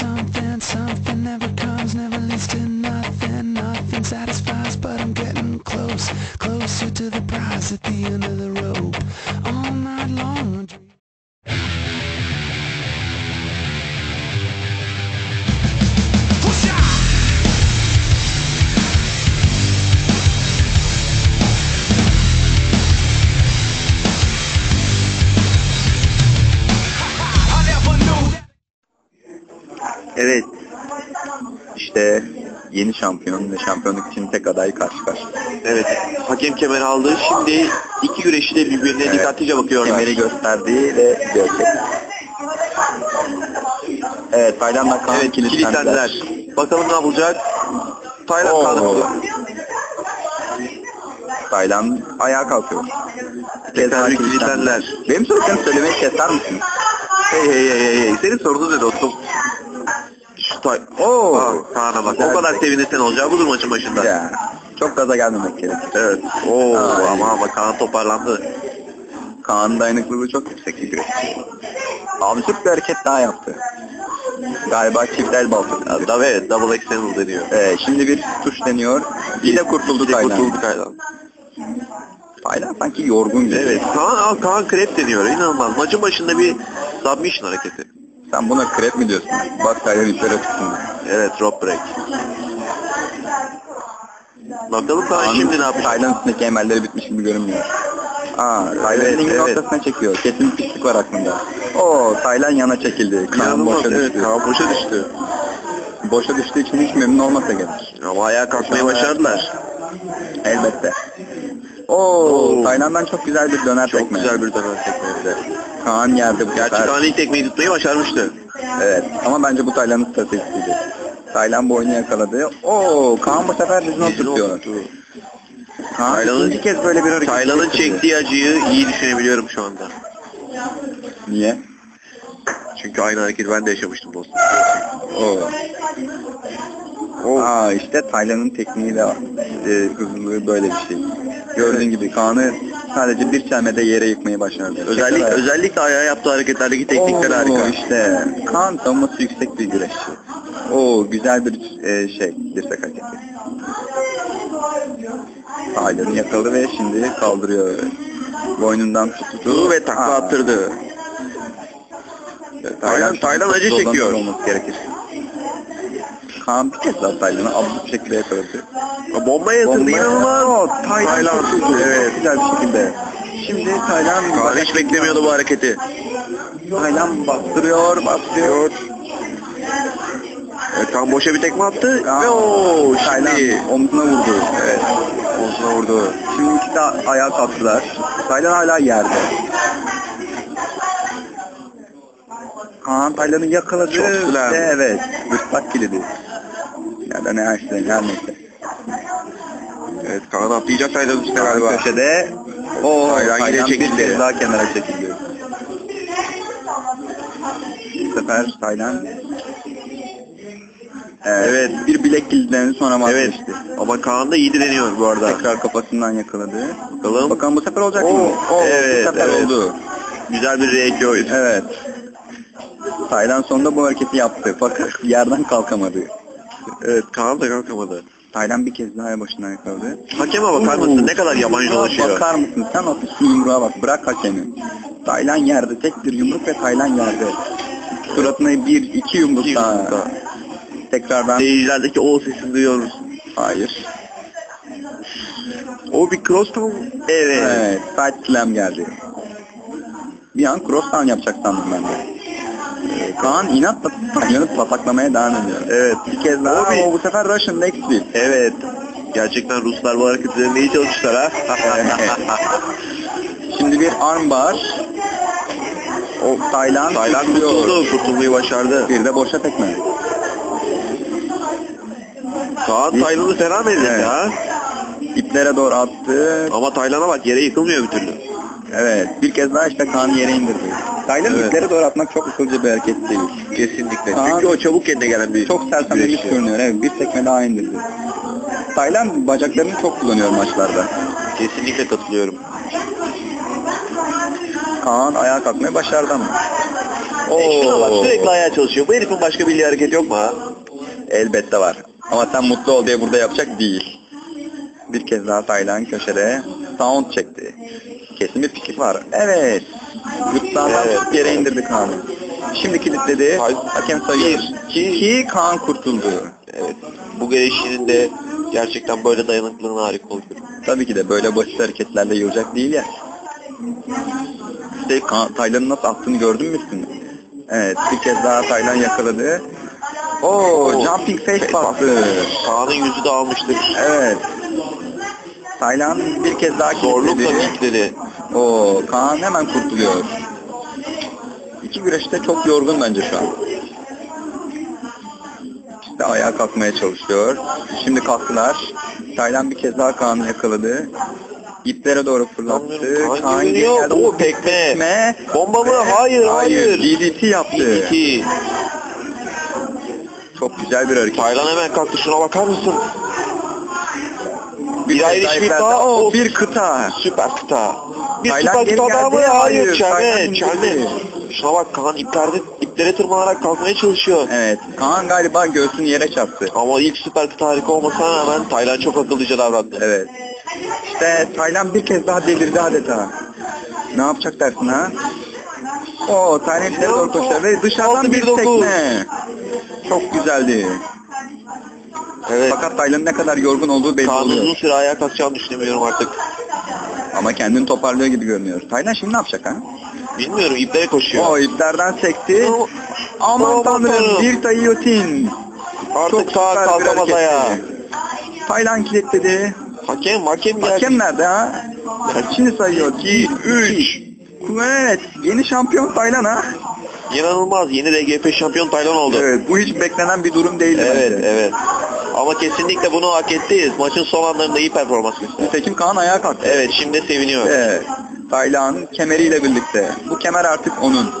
something, something never comes, never leads to nothing. Nothing satisfies, but I'm getting close, closer to the prize at the end of the Evet. İşte yeni şampiyon ve şampiyonluk için tek aday karşı karşıya. Evet. Hakem kemer aldı. Şimdi iki güreşçi de birbirine Evet. dikkatlice bakıyorlar. Kemeri gösterdi ve görecek. Evet, Tayland'la Kaan Evet kilitlendiler. Bakalım ne yapılacak. Tayland Oo. kaldı. Tayland ayağa kalkıyor. Bir kilitlendiler. Benim sorduğum söylemeyi keser misin? Hey hey hey hey. Senin sorunun ne dostum? Şu tay... Oo. Kaan'a bak. O kadar sevinirsen olacağı budur maçın başında. Ya, çok gaza gelmemek gerekir. Evet. Oo Ay. ama ama Kaan toparlandı. Kaan'ın dayanıklılığı çok yüksek güreşçi. Absürt bir hareket daha yaptı. Galiba çift el baltası. Da evet double external deniyor. Ee, şimdi bir tuş deniyor. Bir de kurtuldu Tayland. kurtuldu Tayland. Tayland sanki yorgun gibi. Evet. Kaan, Aa, Kaan krep deniyor. İnanılmaz. Maçın başında bir submission hareketi. Sen buna krep mi diyorsun? Bak Tayland ipleri tutsun. Evet drop break. Bakalım Kaan şimdi ne yapacak? Üstündeki emelleri bitmiş gibi görünmüyor. Aa, Tayland Evet, evet. ortasına çekiyor. Kesin pislik var aklında. Oo, Tayland yana çekildi. Kaan İnanılmaz. boşa Evet düştü. Kaan boşa düştü. Boşa düştüğü için hiç memnun olmasa gerek. Ama ayağa kalkmayı başardılar. Elbette. Oo, Oo. Tayland'dan çok güzel bir döner Çok tekme. güzel bir dönem de. Kaan bu Gerçi sefer. Kaan ilk tekmeyi tutmayı başarmıştı. Evet ama bence bu Tayland'ın stratejisiydi. Tayland bu oyunu yakaladı. Oo, Kaan bu sefer dizini oturtuyor. Kaan Tayland'ın- ikinci kez böyle bir hareket Taylan'ın çektiği acıyı iyi düşünebiliyorum şu anda. Niye? Çünkü aynı hareketi ben de yaşamıştım dostum. Oo. Aa işte Tayland'ın tekniği de e, hızlılığı böyle bir şey. Gördüğün gibi Kaan'ı sadece bir çelmede yere yıkmayı başardı. Özellikle, Tekrar- özellikle ayağa yaptığı hareketlerdeki teknikler Oo, harika. işte Kaan savunması yüksek bir güreşçi. Oo güzel bir e, şey dirsek hareketi. Tayland'ı yakaladı ve şimdi kaldırıyor. Boynundan tuttu ve takla Aa. attırdı. Tayland, Tayland acı çekiyor. olması gerekir. Kaan bir kez daha Tayland'ı ablup bir şekilde yakaladı. Bomba yatırdı inanılmaz. Çok güzel, evet. güzel bir şekilde. Şimdi Tayland Kaan hiç beklemiyordu bu hareketi. Tayland bastırıyor, bastırıyor. Evet, Kaan boşa bir tekme attı Kaan, ve o Tayland şimdi omzuna vurdu. Evet, omzuna vurdu. Şimdi ikisi de ayağa kalktılar. Tayland hala yerde. Kaan Tayland'ı yakaladı Çok ve evet, gırtlak kilidi. Ya da ne açtı, her neyse. evet Kaan atlayacak Tayland üstüne Galiba. Köşede o Tayland yine çekildi. daha kenara çekildi. Bu sefer Tayland Evet, Evet. bir bilek kilidlerini sonra Evet vazgeçti. ama Kaan da iyi direniyor bu arada. Tekrar kafasından yakaladı. Bakalım. Bakalım bu sefer olacak Oo, mı? Oo, evet, bu sefer evet. oldu. Güzel bir R2 oyun. Evet. Tayland sonunda bu hareketi yaptı fakat yerden kalkamadı. Evet Kaan da kalkamadı. Tayland bir kez daha başından yakaladı. Hakeme bakar mısın ne kadar yabancı Yumruğa dolaşıyor. Bakar mısın? Sen atışın yumruğa bak. Bırak hakemi. Tayland yerde. Tek bir yumruk ve Tayland yerde. Suratına bir, iki yumruk İki daha. yumruk daha. Tekrardan. Seyircilerdeki o sesini duyuyor musun? Hayır. O bir cross. Evet. Evet. Side slam geldi. Bir an cross down yapacak sandım ben de. Kaan inatla Tayland'ı pataklamaya devam ediyor. Evet. Bir kez daha ama bu sefer Russian leg sweep. Evet. Gerçekten Ruslar bu hareketlerinde iyi çalışmışlar ha. Şimdi bir armbar. O Tayland, Tayland kurtuldu. Kurtulmayı başardı. Bir de boşa tekme. Kaan Tayland'ı fena benzedi Evet. ha. İplere doğru attı. Ama Tayland'a bak yere yıkılmıyor bir türlü. Evet. Bir kez daha işte Kaan'ı yere indirdi. Tayland Evet. iplere doğru atmak çok akılcı bir hareket değil. Kesinlikle. Kaan- Çünkü o çabuk kendine gelen bir Çok sersemlemiş güreşçi. görünüyor. Evet. Bir tekme daha indirdi. Tayland bacaklarını çok kullanıyor maçlarda. Kesinlikle katılıyorum. Kaan ayağa kalkmayı başardı ama. E şuna bak sürekli ayağa çalışıyor. Bu herifin başka bildiği hareket yok mu ha? Elbette var. Ama sen mutlu ol diye burada yapacak değil. Bir kez daha Taylan köşede sound çekti. Kesin bir fikir var. Evet. Gırtlağından Evet. yere indirdi Kaan'ı. Şimdi kilitledi. Hakem sayıyor. İki. Ki Kaan kurtuldu. Evet. Bu gelişinin de gerçekten böyle dayanıklılığına harika oluyor. Tabii ki de böyle basit hareketlerle yiyecek değil ya. İşte Taylan'ın nasıl attığını gördün mü üstünü? Evet bir kez daha Taylan yakaladı. Oo, Oo, jumping face bastı. Kaan'ın yüzü dağılmıştır. Evet. Taylan bir kez daha Zorlukla kilitledi. Oo, Kaan hemen kurtuluyor. İki güreşte çok yorgun bence şu an. İşte ayağa kalkmaya çalışıyor. Şimdi kalktılar. Taylan bir kez daha Kaan'ı yakaladı. İplere doğru fırlattı. Kaan Kaan geldi. Oo, tekme. Bomba mı? Hayır, hayır. DDT yaptı. İki. Çok güzel bir hareket. Taylan hemen kalktı. Şuna bakar mısın? Bir, Bir ayrı bir daha bir kıta. Süper kıta. Bir Taylan süper geri daha geldi. Hayır. Çelme. Çelme. Şuna bak Kaan iplerde, iplere tırmanarak kalkmaya çalışıyor. Evet. Kaan galiba göğsünü yere çarptı. Ama ilk süper kıta harika olmasına rağmen Taylan çok akıllıca davrandı. Evet. İşte Taylan bir kez daha delirdi adeta. Ne yapacak dersin ha? O Taylan içeri doğru koşuyor ve dışarıdan bir tekme. Çok güzeldi. Evet. Fakat Taylan'ın ne kadar yorgun olduğu belli Kaan uzun oluyor. süre ayağa kalkacağını düşünemiyorum artık. Ama kendini toparlıyor gibi görünüyor. Taylan şimdi ne yapacak ha? Bilmiyorum iplere koşuyor. O iplerden sekti. Aman Aman tanrım tanrım. bir tayotin. Artık sağ süper bir kalkamaz ayağa. Taylan kilitledi. Hakem, hakem geldi. Hakem nerede ha? Şimdi sayıyor. 2, 3. Evet. Yeni şampiyon Taylan ha. İnanılmaz. Yeni RGP şampiyon Taylan oldu. Evet. Bu hiç beklenen bir durum değildi Evet, bence. evet. Ama kesinlikle bunu hak etti. Maçın son anlarında iyi performans gösterdi. Nitekim Kaan ayağa kalktı. Evet, şimdi seviniyor. Evet. Taylan kemeriyle birlikte. Bu kemer artık onun.